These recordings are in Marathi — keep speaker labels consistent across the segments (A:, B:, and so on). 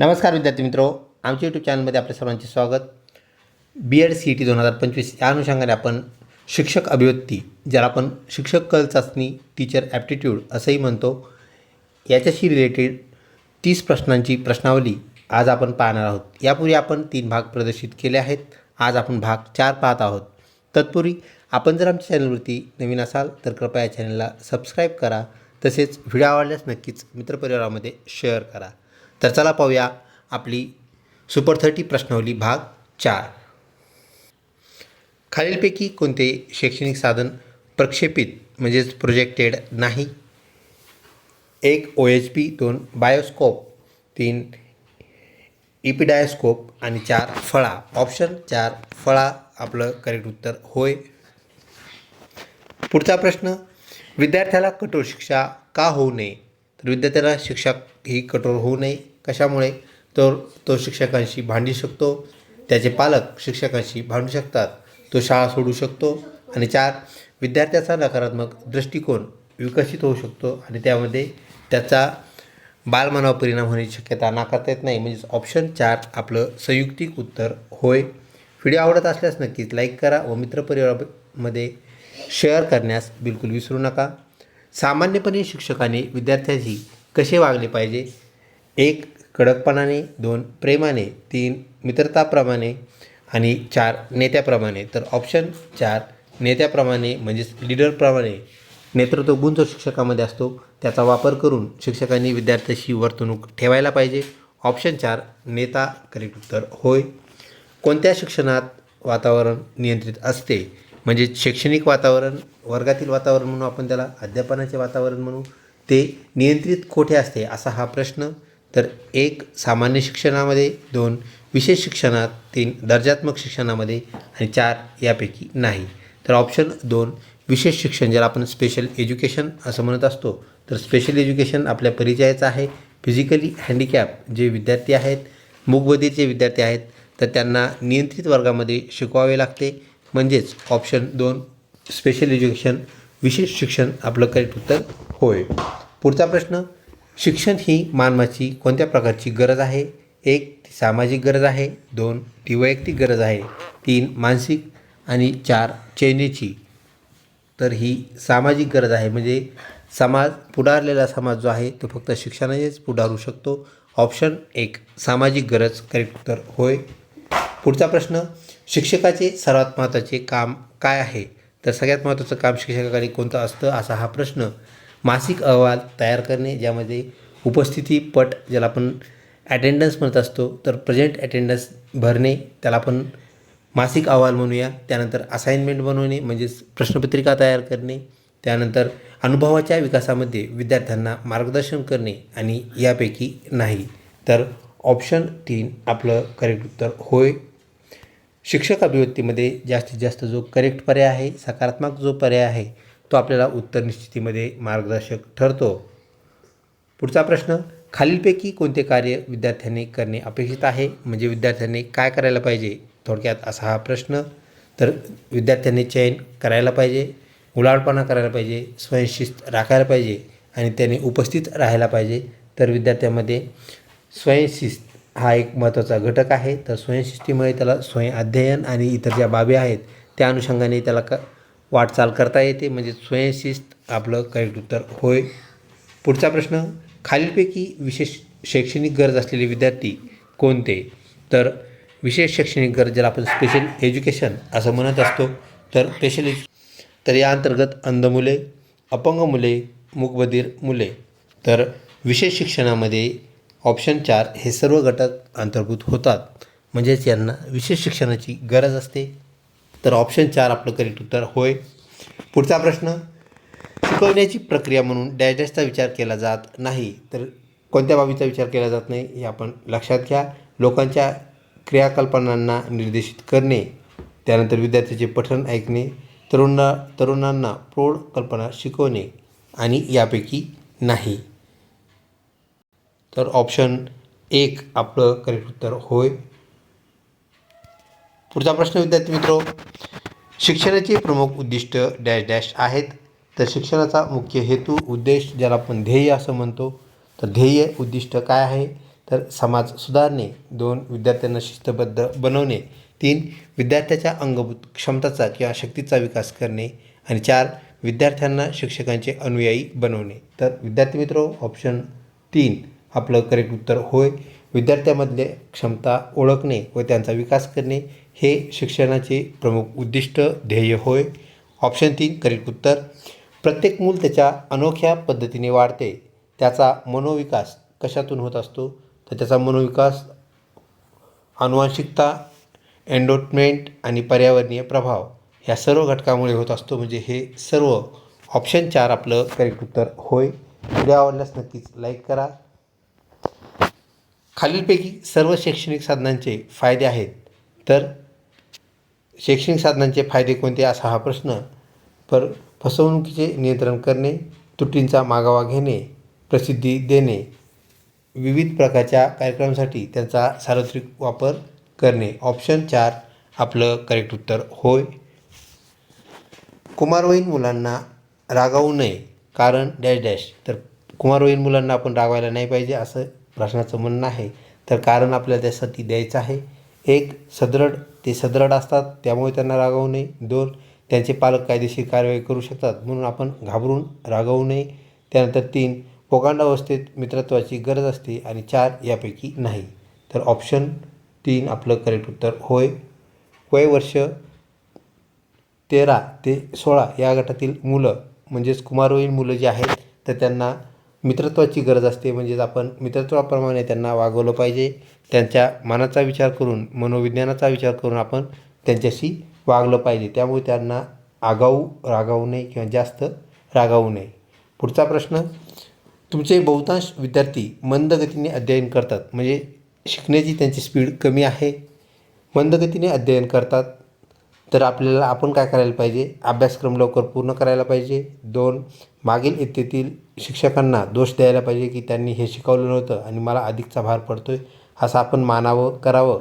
A: नमस्कार विद्यार्थी मित्रो. आमच्या यूट्यूब चॅनलमध्ये आपल्या सर्वांचे स्वागत. B Ed C E T दोन हजार पंचवीस या अनुषंगाने आपण शिक्षक अभिव्यक्ती ज्याला आपण शिक्षक कल चाचणी टीचर ॲप्टिट्यूड असंही म्हणतो याच्याशी रिलेटेड तीस प्रश्नांची प्रश्नावली आज आपण पाहणार आहोत. यापूर्वी आपण तीन भाग प्रदर्शित केले आहेत. आज आपण भाग चार पाहत आहोत. तत्पूर्वी आपण जर आमच्या चॅनलवरती नवीन असाल तर कृपया या चॅनलला सबस्क्राईब करा. तसेच व्हिडिओ आवडल्यास नक्कीच मित्रपरिवारामध्ये शेअर करा. तर चला पाहूया आपली सुपर थर्टी प्रश्नावली भाग चार. खालीलपैकी कोणते शैक्षणिक साधन प्रक्षेपित म्हणजेच प्रोजेक्टेड नाही? एक ओ एच पी दोन बायोस्कोप तीन इपिडायोस्कोप आणि चार फळा. ऑप्शन चार फळा. आपलं करेक्ट उत्तर होय. पुढचा प्रश्न विद्यार्थ्याला कठोर शिक्षा का होऊ नये? तर विद्यार्थ्याला शिक्षा ही कठोर होऊ नये. कशामुळे तर तो शिक्षकांशी भांडू शकतो? त्याचे पालक शिक्षकांशी भांडू शकतात. तो शाळा सोडू शकतो. आणि चार विद्यार्थ्याचा नकारात्मक दृष्टिकोन विकसित होऊ शकतो आणि त्यामध्ये त्याचा बालमनावर परिणाम होण्याची शक्यता नाकारता येत नाही. म्हणजेच ऑप्शन चार आपलं संयुक्तिक उत्तर होय. व्हिडिओ आवडत असल्यास नक्कीच लाईक करा व मित्रपरिवारामध्ये शेअर करण्यास बिलकुल विसरू नका. सामान्यपणे शिक्षकाने विद्यार्थ्याशी कसे वागले पाहिजे? एक कडकपणाने दोन प्रेमाने तीन मित्रताप्रमाणे आणि चार नेत्याप्रमाणे. तर ऑप्शन चार नेत्याप्रमाणे म्हणजेच लीडरप्रमाणे नेतृत्व गुण जो शिक्षकामध्ये असतो. त्याचा वापर करून शिक्षकांनी विद्यार्थ्याशी वर्तणूक ठेवायला पाहिजे. ऑप्शन चार नेता करेक्ट उत्तर होय. कोणत्या शिक्षणात वातावरण नियंत्रित असते? म्हणजे शैक्षणिक वातावरण वर्गातील वातावरण म्हणू आपण त्याला अध्यापनाचे वातावरण म्हणू ते नियंत्रित कोठे असते? असा हा प्रश्न तर एक सामान्य शिक्षणामध्ये दोन विशेष शिक्षणात तीन दर्जात्मक शिक्षणामध्ये आणि चार यापैकी नाही. तर ऑप्शन दोन विशेष शिक्षण ज्याला आपण स्पेशल एज्युकेशन असं म्हणत असतो. तर स्पेशल एज्युकेशन आपल्या परिचयाचं आहे. फिजिकली हँडिकॅप जे विद्यार्थी आहेत मूकबधीरचे विद्यार्थी आहेत तर त्यांना नियंत्रित वर्गामध्ये शिकवावे लागते. म्हणजेच ऑप्शन दोन स्पेशल एज्युकेशन विशेष शिक्षण आपलं करेक्ट उत्तर होय. पुढचा प्रश्न शिक्षण ही मानवाची कोणत्या प्रकारची गरज आहे? एक ती सामाजिक गरज आहे. दोन ती वैयक्तिक गरज आहे. तीन मानसिक आणि चार चैनीची तर ही सामाजिक गरज आहे. म्हणजे समाज पुढारलेला समाज जो आहे तो फक्त शिक्षणानेच पुढारू शकतो. ऑप्शन एक सामाजिक गरज. करेक्ट उत्तर होय. पुढचा प्रश्न शिक्षकाचे सर्वात महत्त्वाचे काम काय आहे? तर सगळ्यात महत्त्वाचं काम शिक्षकाकडे कोणतं असतं? असा हा प्रश्न. मासिक अहवाल तयार करणे ज्यामध्ये उपस्थिती पट ज्याला आपण ॲटेंडन्स म्हणत असतो तर प्रेझेंट अटेंडन्स भरणे त्याला आपण मासिक अहवाल म्हणूया. त्यानंतर असाइनमेंट बनवणे म्हणजेच प्रश्नपत्रिका तयार करणे. त्यानंतर अनुभवाच्या विकासामध्ये विद्यार्थ्यांना मार्गदर्शन करणे आणि यापैकी नाही. तर ऑप्शन तीन आपलं करेक्ट उत्तर होय. शिक्षक अभिव्यक्तीमध्ये जास्तीत जास्त जो करेक्ट पर्याय आहे सकारात्मक जो पर्याय आहे तो आपल्याला उत्तर निश्चितीमध्ये मार्गदर्शक ठरतो. पुढचा प्रश्न खालीलपैकी कोणते कार्य विद्यार्थ्यांनी करणे अपेक्षित आहे? म्हणजे विद्यार्थ्यांनी काय करायला पाहिजे? थोडक्यात असा हा प्रश्न. तर विद्यार्थ्यांनी चयन करायला पाहिजे उलाढपणा करायला पाहिजे स्वयंशिस्त राखायला पाहिजे आणि त्यांनी उपस्थित राहायला पाहिजे. तर विद्यार्थ्यामध्ये स्वयंशिस्त हा एक महत्त्वाचा घटक आहे. तर स्वयंशिस्तीमुळे त्याला स्वयं अध्ययन आणि इतर ज्या बाबी आहेत त्या अनुषंगाने त्याला क वाटचाल करता येते. म्हणजे स्वयंशिस्त आपलं करेक्ट उत्तर होय. पुढचा प्रश्न खालीलपैकी विशेष शैक्षणिक गरज असलेले विद्यार्थी कोणते? तर विशेष शैक्षणिक गरज ज्याला आपण स्पेशल एज्युकेशन असं म्हणत असतो तर स्पेशल एज्यु तर या अंतर्गत अंध मुले अपंग मुले मुकबधीर मुले. तर विशेष शिक्षणामध्ये ऑप्शन चार हे सर्व घटक अंतर्भूत होतात. म्हणजेच यांना विशेष शिक्षणाची गरज असते. तर ऑप्शन चार आपलं करेक्ट उत्तर होय. पुढचा प्रश्न शिकवण्याची प्रक्रिया म्हणून डॅश डॅशचा विचार केला जात नाही तर कोणत्या बाबीचा विचार केला जात नाही हे आपण लक्षात घ्या. लोकांच्या क्रियाकल्पनांना निर्देशित करणे त्यानंतर विद्यार्थ्याचे पठण ऐकणे तरुणा तरुणांना प्रौढ कल्पना शिकवणे आणि यापैकी नाही. तर ऑप्शन एक आपलं करेक्ट उत्तर होय. पुढचा प्रश्न विद्यार्थी मित्रो शिक्षणाचे प्रमुख उद्दिष्ट डॅश डॅश आहेत. तर शिक्षणाचा मुख्य हेतू उद्देश ज्याला आपण ध्येय असं म्हणतो तर ध्येय उद्दिष्ट काय आहे? तर समाज सुधारणे दोन विद्यार्थ्यांना शिस्तबद्ध बनवणे तीन विद्यार्थ्याच्या अंगभूत क्षमताचा किंवा शक्तीचा विकास करणे आणि चार विद्यार्थ्यांना शिक्षकांचे अनुयायी बनवणे. तर विद्यार्थी मित्र ऑप्शन तीन आपलं करेक्ट उत्तर होय. विद्यार्थ्यामधले क्षमता ओळखणे व त्यांचा विकास करणे हे शिक्षणाचे प्रमुख उद्दिष्ट ध्येय होय. ऑप्शन तीन करेक्ट उत्तर. प्रत्येक मूल त्याच्या अनोख्या पद्धतीने वाढते. त्याचा मनोविकास कशातून होत असतो? तर त्याचा मनोविकास अनुवांशिकता एन्डोटमेंट आणि पर्यावरणीय प्रभाव ह्या सर्व घटकामुळे होत असतो. म्हणजे हे सर्व ऑप्शन चार आपलं करेक्ट उत्तर होय. व्हिडिओ आवडल्यास नक्कीच लाईक करा. खालीलपैकी सर्व शैक्षणिक साधनांचे फायदे आहेत. तर शैक्षणिक साधनांचे फायदे कोणते असा हा प्रश्न. पर फसवणुकीचे नियंत्रण करणे त्रुटींचा मागोवा घेणे प्रसिद्धी देणे विविध प्रकारच्या कार्यक्रमासाठी त्यांचा सार्वत्रिक वापर करणे. ऑप्शन चार आपलं करेक्ट उत्तर होय. कुमारवयीन मुलांना रागावू नये कारण डॅश डॅश. तर कुमारवयीन मुलांना आपण रागवायला नाही पाहिजे असं प्रश्नाचं म्हणणं आहे. तर कारण आपल्याला त्यासाठी द्यायचं आहे. एक सदृढ ते सदृढ असतात त्यामुळे त्यांना रागावू नये. दोन त्यांचे पालक कायदेशीर कारवाई करू शकतात म्हणून आपण घाबरून रागावू नये. त्यानंतर तीन पोकांडावस्थेत मित्रत्वाची गरज असते आणि चार यापैकी नाही. तर ऑप्शन तीन आपलं करेक्ट उत्तर होय. वय वर्ष तेरा ते सोळा या गटातील मुलं म्हणजेच कुमारवयीन मुलं जी आहेत तर त्यांना मित्रत्वाची गरज असते. म्हणजेच आपण मित्रत्वाप्रमाणे त्यांना वागवलं पाहिजे. त्यांच्या मनाचा विचार करून मनोविज्ञानाचा विचार करून आपण त्यांच्याशी वागलं पाहिजे. त्यामुळे त्यांना आगाऊ रागावू नये किंवा जास्त रागावू नये. पुढचा प्रश्न तुमचे बहुतांश विद्यार्थी मंद गतीने अध्ययन करतात. म्हणजे शिकण्याची त्यांची स्पीड कमी आहे. मंद गतीने अध्ययन करतात. तर आपल्याला आपण काय करायला पाहिजे? अभ्यासक्रम लवकर पूर्ण करायला पाहिजे. दोन मागील इयत्तेतील शिक्षकांना दोष द्यायला पाहिजे की त्यांनी हे शिकवलं नव्हतं आणि मला अधिकचा भार पडतो आहे असं आपण मानावं करावं.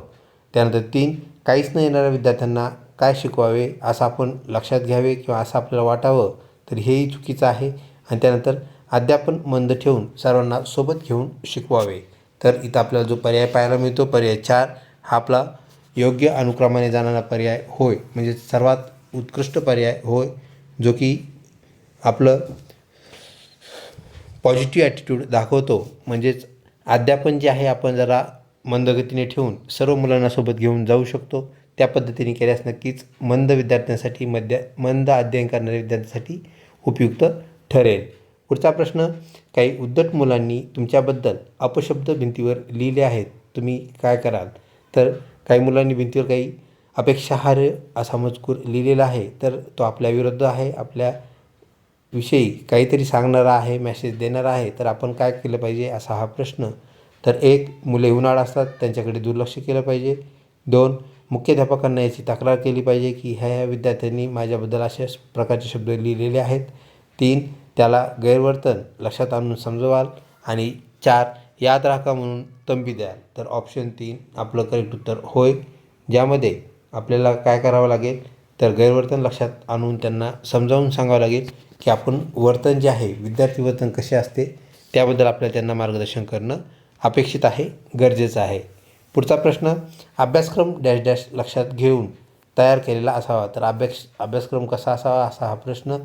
A: त्यानंतर तीन काहीच न येणाऱ्या विद्यार्थ्यांना काय शिकवावे असं आपण लक्षात घ्यावे किंवा असं आपल्याला वाटावं तर हेही चुकीचं आहे. आणि त्यानंतर अध्यापन मंद ठेवून सर्वांना सोबत घेऊन शिकवावे. तर इथं आपल्याला जो पर्याय पाहायला मिळतो पर्याय चार हा आपला योग्य अनुक्रमाने जाणारा पर्याय होय. म्हणजे सर्वात उत्कृष्ट पर्याय होय जो की आपलं पॉझिटिव्ह ॲटिट्यूड दाखवतो. म्हणजेच अध्यापन जे आहे आपण जरा मंदगतीने ठेवून सर्व मुलांना सोबत घेऊन जाऊ शकतो. त्या पद्धतीने केल्यास नक्कीच मंद विद्यार्थ्यांसाठी मध्य मंद अध्ययन करणाऱ्या विद्यार्थ्यांसाठी उपयुक्त ठरेल. पुढचा प्रश्न काही उद्धट मुलांनी तुमच्याबद्दल अपशब्द भिंतीवर लिहिले आहेत. तुम्ही काय कराल? तर काही मुलांनी भिंतीवर काही अपेक्षाहार्य असा मजकूर लिहिलेला आहे. तर तो आपल्या विरुद्ध आहे आपल्या विषयी काहीतरी सांगणारा आहे मेसेज देणारा आहे तर आपण काय केलं पाहिजे असा हा प्रश्न. तर एक मुले उन्हाळा असतात त्यांच्याकडे दुर्लक्ष केलं पाहिजे. दोन मुख्याध्यापकांना याची तक्रार केली पाहिजे की ह्या ह्या विद्यार्थ्यांनी माझ्याबद्दल अशा प्रकारचे शब्द लिहिलेले आहेत. तीन त्याला गैरवर्तन लक्षात आणून समजवाल. आणि चार याद राखा म्हणून तंबी द्याल. तर ऑप्शन तीन आपलं करेक्ट उत्तर होय. ज्यामध्ये आपल्याला काय करावं लागेल? तर गैरवर्तन लक्षात आणून त्यांना समजावून सांगावं लागेल की आपण वर्तन जे आहे विद्यार्थी वर्तन कसे असते त्याबद्दल आपल्याला त्यांना मार्गदर्शन करणं अपेक्षित आहे गरजेचं आहे. पुढचा प्रश्न अभ्यासक्रम डॅश डॅश लक्षात घेऊन तयार केलेला असावा. तर अभ्यास अभ्यासक्रम कसा असावा असा हा प्रश्न.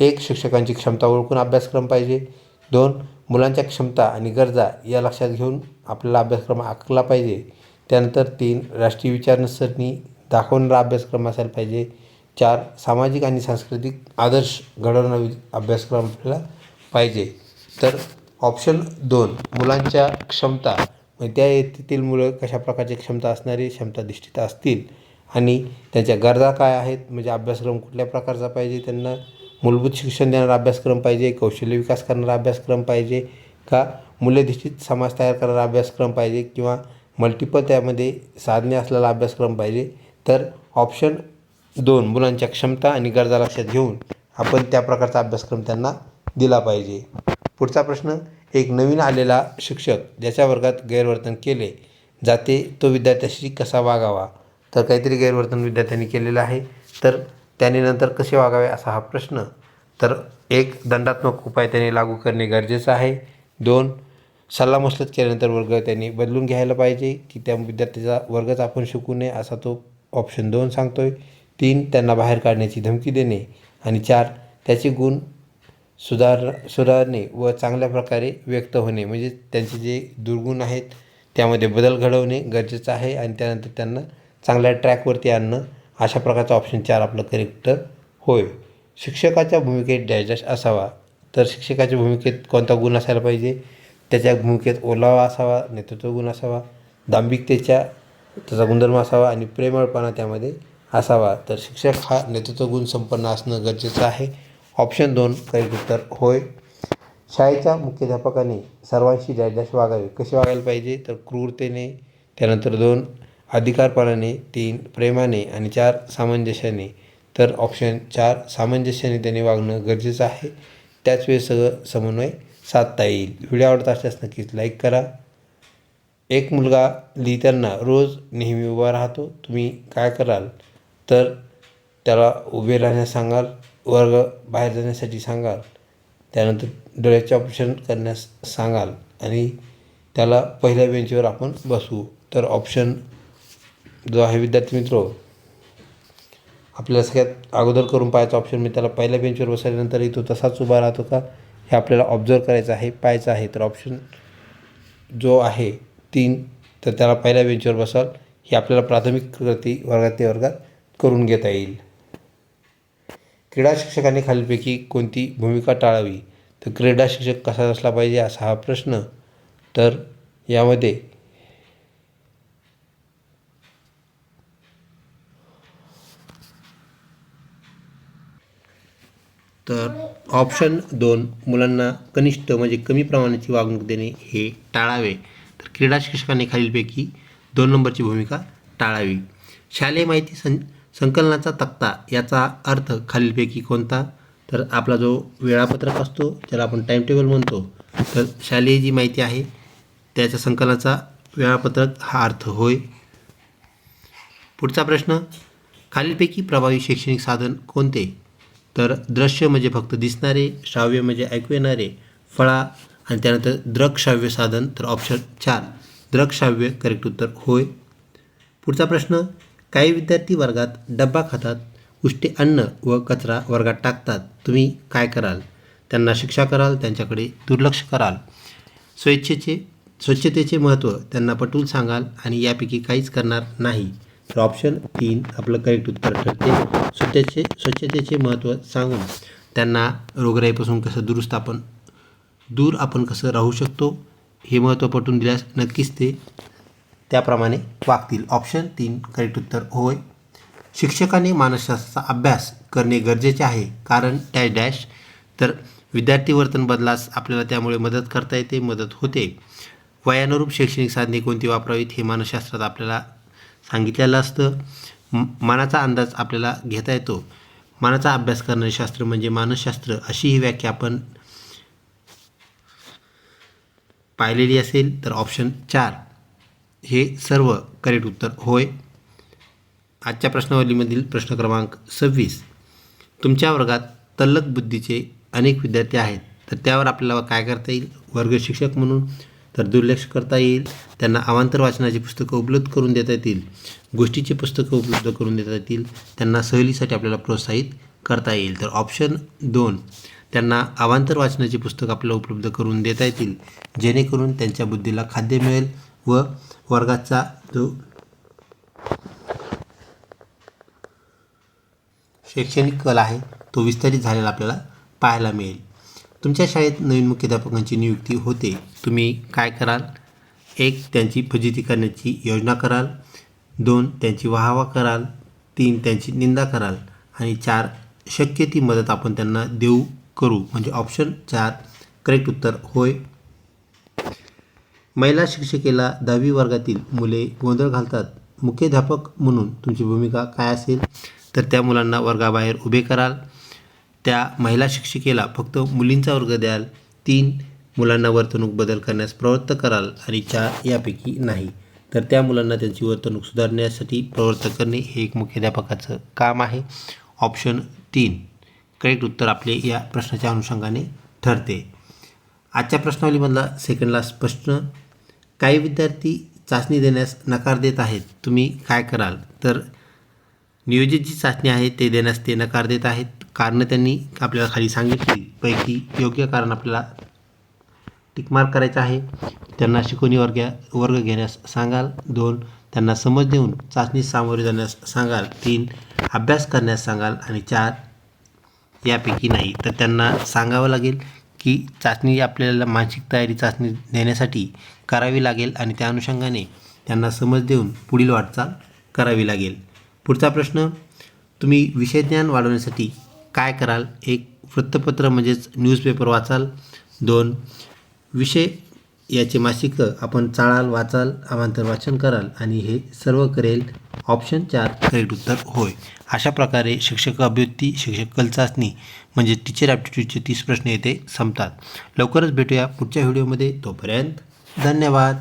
A: एक शिक्षकांची क्षमता ओळखून अभ्यासक्रम पाहिजे. दोन मुलांच्या क्षमता आणि गरजा या लक्षात घेऊन आपल्याला अभ्यासक्रम आखला पाहिजे. त्यानंतर तीन राष्ट्रीय विचारसरणी दाखवणारा अभ्यासक्रम असायला पाहिजे. चार सामाजिक आणि सांस्कृतिक आदर्श घडवणारा अभ्यासक्रम आपल्याला पाहिजे. तर ऑप्शन दोन मुलांच्या क्षमता. म्हणजे त्या येथील मुलं कशा प्रकारची क्षमता असणारी क्षमताधिष्ठित असतील? आणि त्यांच्या गरजा काय आहेत? म्हणजे अभ्यासक्रम कुठल्या प्रकारचा पाहिजे त्यांना? मूलभूत शिक्षण देणारा अभ्यासक्रम पाहिजे कौशल्य विकास करणारा अभ्यासक्रम पाहिजे का मूल्यधिष्ठित समाज तयार करणारा अभ्यासक्रम पाहिजे किंवा मल्टिपल त्यामध्ये साधने असलेला अभ्यासक्रम पाहिजे? तर ऑप्शन दोन मुलांच्या क्षमता आणि गरजा लक्षात घेऊन आपण त्या प्रकारचा अभ्यासक्रम त्यांना दिला पाहिजे. पुढचा प्रश्न एक नवीन आलेला शिक्षक ज्याच्या वर्गात गैरवर्तन केले जाते तो विद्यार्थ्याशी कसा वागावा? तर काहीतरी गैरवर्तन विद्यार्थ्यांनी केलेलं आहे तर त्याने नंतर कसे वागावे असा हा प्रश्न. तर एक दंडात्मक उपाय त्याने लागू करणे गरजेचं आहे. दोन सल्लामसलत केल्यानंतर वर्ग त्यांनी बदलून घ्यायला पाहिजे की त्या विद्यार्थ्याचा वर्गच आपण शिकू नये असा तो ऑप्शन दोन सांगतो आहे तीन त्यांना बाहेर काढण्याची धमकी देणे. आणि चार त्याचे गुण सुधार सुधारणे व चांगल्या प्रकारे व्यक्त होणे. म्हणजे त्यांचे जे दुर्गुण आहेत त्यामध्ये बदल घडवणे गरजेचं आहे. आणि त्यानंतर त्यांना चांगल्या ट्रॅकवरती आणणं अशा प्रकारचा ऑप्शन चार आपलं करेक्ट होय. शिक्षकाच्या भूमिकेत डॅश डॅश असावा. तर शिक्षकाच्या भूमिकेत कोणता गुण असायला पाहिजे? त्याच्या भूमिकेत ओलावा असावा नेतृत्व गुण असावा. दांभिकतेच्या त्याचा गुणधर्म असावा आणि प्रेमळपणा त्यामध्ये असावा. तर शिक्षक हा नेतृत्व गुण संपन्न असणं गरजेचं आहे. ऑप्शन दोन करेक्ट उत्तर होय. शाळेच्या मुख्याध्यापकाने सर्वांशी डॅश वागावे. कसे वागायला पाहिजे? तर क्रूरतेने त्यानंतर दोन अधिकारपणाने तीन प्रेमाने आणि चार सामंजस्याने. तर ऑप्शन चार सामंजस्याने त्याने वागणं गरजेचं आहे. त्याच वेळेस सगळं समन्वय साधता येईल. व्हिडिओ आवडत असल्यास नक्कीच लाईक करा. एक मुलगा लिहिताना रोज नेहमी उभा राहतो तुम्ही काय कराल? तर त्याला उभे राहण्यास सांगाल वर्ग बाहेर जाण्यासाठी सांगाल त्यानंतर डोळ्याचे ऑपरेशन करण्यास सांगाल आणि त्याला पहिल्या बेंचवर आपण बसवू. तर ऑप्शन जो आहे विद्यार्थी मित्र आपल्याला सगळ्यात अगोदर करून पाहायचा ऑप्शन मी त्याला पहिल्या बेंचवर बसल्यानंतर तो तसाच उभा राहतो का? हे आपल्याला ऑब्झर्व करायचं आहे पाहायचं आहे. तर ऑप्शन जो आहे तीन तर त्याला पहिल्या बेंचवर बसाल. ही आपल्याला प्राथमिक कृती वर्गात ते वर्गात करून घेता येईल. क्रीडा शिक्षकांनी खालीलपैकी कोणती भूमिका टाळावी? तर क्रीडा शिक्षक कसा असला पाहिजे असा हा प्रश्न. तर यामध्ये तर ऑप्शन दोन मुलांना कनिष्ठ म्हणजे कमी प्रमाणाची वागणूक देणे हे टाळावे. तर क्रीडा शिक्षकांनी खालीलपैकी दोन नंबरची भूमिका टाळावी. शालेय माहिती सं संकलनाचा तक्ता याचा अर्थ खालीलपैकी कोणता? तर आपला जो वेळापत्रक असतो ज्याला आपण टाईम टेबल म्हणतो तर शालेय जी माहिती आहे त्याच्या संकलनाचा वेळापत्रक हा अर्थ होय. पुढचा प्रश्न खालीलपैकी प्रभावी शैक्षणिक साधन कोणते? तर दृश्य म्हणजे फक्त दिसणारे श्राव्य म्हणजे ऐकू येणारे फळा आणि त्यानंतर दृकश्राव्य साधन तर ऑप्शन चार. दृकश्राव्य करेक्ट उत्तर होय. पुढचा प्रश्न काही विद्यार्थी वर्गात डब्बा खातात उष्टे अन्न व कचरा वर्गात टाकतात. तुम्ही काय कराल? त्यांना शिक्षा कराल त्यांच्याकडे दुर्लक्ष कराल. स्वेच्छेचे स्वच्छतेचे महत्त्व त्यांना पटवून सांगाल आणि यापैकी काहीच करणार नाही. तर ऑप्शन तीन आपलं करेक्ट उत्तर ठरते. स्वच्छतेचे स्वच्छतेचे महत्त्व सांगून त्यांना रोगराईपासून कसं दुरुस्त आपण दूर आपण कसं राहू शकतो हे महत्त्व पटवून दिल्यास नक्कीच ते त्याप्रमाणे वागतील. ऑप्शन तीन करेक्ट उत्तर होय. शिक्षकाने मानसशास्त्राचा अभ्यास करणे गरजेचे आहे कारण डॅश डॅश तर विद्यार्थी वर्तन बदलास आपल्याला त्यामुळे मदत करता येते मदत होते. वयानुरूप शैक्षणिक साधने कोणती वापरावीत हे मानसशास्त्रात आपल्याला सांगितलेलं असतं. मनाचा अंदाज आपल्याला घेता येतो. मनाचा अभ्यास करणारे शास्त्र म्हणजे मानसशास्त्र. अशी ही व्याख्या आपण पाहिलेली असेल तर ऑप्शन चार. हे सर्व करेक्ट उत्तर होय. आजच्या प्रश्नावलीमधील प्रश्न क्रमांक सव्वीस. तुमच्या वर्गात तल्लक बुद्धीचे अनेक विद्यार्थी आहेत. तर त्यावर आपल्याला काय करता येईल? वर्ग शिक्षक म्हणून तर दुर्लक्ष करता येईल. त्यांना अवांतर वाचनाची पुस्तकं उपलब्ध करून देता येतील. गोष्टीची पुस्तकं उपलब्ध करून देता येतील. त्यांना सहलीसाठी आपल्याला प्रोत्साहित करता येईल. तर ऑप्शन दोन. त्यांना अवांतर वाचनाची पुस्तकं आपल्याला उपलब्ध करून देता येतील. जेणेकरून त्यांच्या बुद्धीला खाद्य मिळेल व वर्गाचा जो शैक्षणिक कल आहे तो विस्तारित झालेला आपल्याला पाहायला मिळेल. तुमच्या शाळेत नवीन मुख्याध्यापकांची नियुक्ती होते. तुम्ही काय कराल? एक त्यांची फजिती करण्याची योजना कराल. दोन त्यांची वाहवा कराल. तीन त्यांची निंदा कराल. आणि चार शक्य ती मदत आपण त्यांना देऊ करू. म्हणजे ऑप्शन चार. करेक्ट उत्तर होय. महिला शिक्षिकेला दहावी वर्गातील मुले गोंधळ घालतात. मुख्याध्यापक म्हणून तुमची भूमिका काय असेल? तर त्या मुलांना वर्गाबाहेर उभे कराल. त्या महिला शिक्षिकेला फक्त मुलींचा वर्ग द्याल. तीन मुलांना वर्तणूक बदल करण्यास प्रवृत्त कराल आणि चार यापैकी नाही. तर त्या मुलांना त्यांची वर्तणूक सुधारण्यासाठी प्रवृत्त करणे हे एक मुख्याध्यापकाचं काम आहे. ऑप्शन तीन. करेक्ट उत्तर आपले या प्रश्नाच्या अनुषंगाने ठरते. आजच्या प्रश्नावलीमधला सेकंडला स्पष्ट प्रश्न काही विद्यार्थी चाचणी देण्यास नकार देत आहेत तुम्ही काय कराल? तर नियोजित जी चाचणी आहे ते देण्यास ते नकार देत आहेत. कारणं त्यांनी आपल्याला खाली सांगितली. पैकी योग्य कारण आपल्याला टिकमार्क करायचं आहे. त्यांना शिकवणी वर्ग वर्ग घेण्यास सांगाल. दोन त्यांना समज देऊन चाचणी सामोरे जाण्यास सांगाल. तीन अभ्यास करण्यास सांगाल. आणि चार यापैकी नाही. तर त्यांना सांगावं लागेल की चाचणी आपल्याला मानसिक तयारी चाचणी देण्यासाठी करावी लागेल आणि त्या अनुषंगाने त्यांना समज देऊन पुढील वाटचाल करावी लागेल. पुढचा प्रश्न तुम्ही विषयज्ञान वाढवण्यासाठी काय कराल? एक वृत्तपत्र म्हणजेच न्यूजपेपर वाचाल. दोन विषय याचे मासिकं आपण चाळाल वाचाल आमांतर वाचन कराल आणि हे सर्व करेल ऑप्शन चार. करेक्ट उत्तर होय. अशा प्रकारे शिक्षक अभ्युत्ती शिक्षक कल चाचणी म्हणजे टीचर ॲप्टिट्यूडचे तीस प्रश्न येथे संपतात. लवकरच भेटूया पुढच्या व्हिडिओमध्ये तोपर्यंत धन्यवाद.